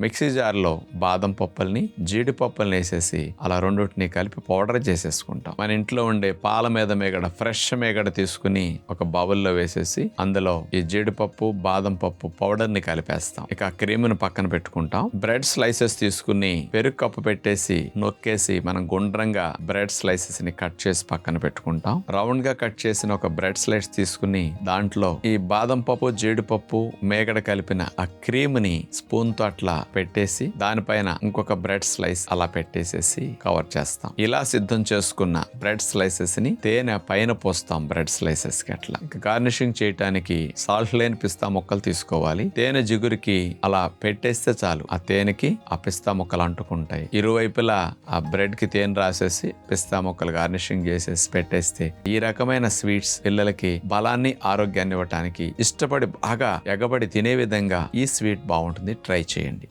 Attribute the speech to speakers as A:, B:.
A: Mixie జార్లో బాదం పప్పుల్ని జీడిపప్పుల్ని వేసేసి అలా రెండింటిని కలిపి పౌడర్ చేసేసుకుంటాం. మన ఇంట్లో ఉండే పాల మీద మేగడ ఫ్రెష్ మేగడ తీసుకుని ఒక బౌల్లో వేసేసి అందులో ఈ జీడిపప్పు బాదం పప్పు పౌడర్ని కలిపేస్తాం. ఇక క్రీమ్ను పక్కన పెట్టుకుంటాం. బ్రెడ్ స్లైసెస్ తీసుకుని పెరుగు కప్పు పెట్టేసి నొక్కేసి మనం గుండ్రంగా బ్రెడ్ స్లైసెస్ని కట్ చేసి పక్కన పెట్టుకుంటాం. రౌండ్గా కట్ చేసిన ఒక బ్రెడ్ స్లైస్ తీసుకుని దాంట్లో ఈ బాదం పప్పు జీడిపప్పు మేగడ కలిపిన ఆ క్రీమ్ని స్పూన్తో అట్లా పెట్టేసి దానిపైన ఇంకొక బ్రెడ్ స్లైస్ అలా పెట్టేసేసి కవర్ చేస్తాం. ఇలా సిద్ధం చేసుకున్న బ్రెడ్ స్లైసెస్ని తేనె పైన పోస్తాం బ్రెడ్ స్లైసెస్కి అట్లా. ఇంకా గార్నిషింగ్ చేయడానికి సాల్ట్ లేని పిస్తా ముక్కలు తీసుకోవాలి. తేనె జిగురికి అలా పెట్టేస్తే చాలు. ఆ తేనెకి ఆ పిస్తా ముక్కలు అంటుకుంటాయి. ఇరువైపులా ఆ బ్రెడ్కి తేనె రాసేసి పిస్తా ముక్కలు గార్నిషింగ్ చేసేసి పెట్టేస్తే ఈ రకమైన స్వీట్స్ పిల్లలకి బలాన్ని ఆరోగ్యాన్ని ఇవ్వటానికి ఇష్టపడి బాగా ఎగబడి తినే విధంగా ఈ స్వీట్ బాగుంటుంది. ట్రై చేయండి.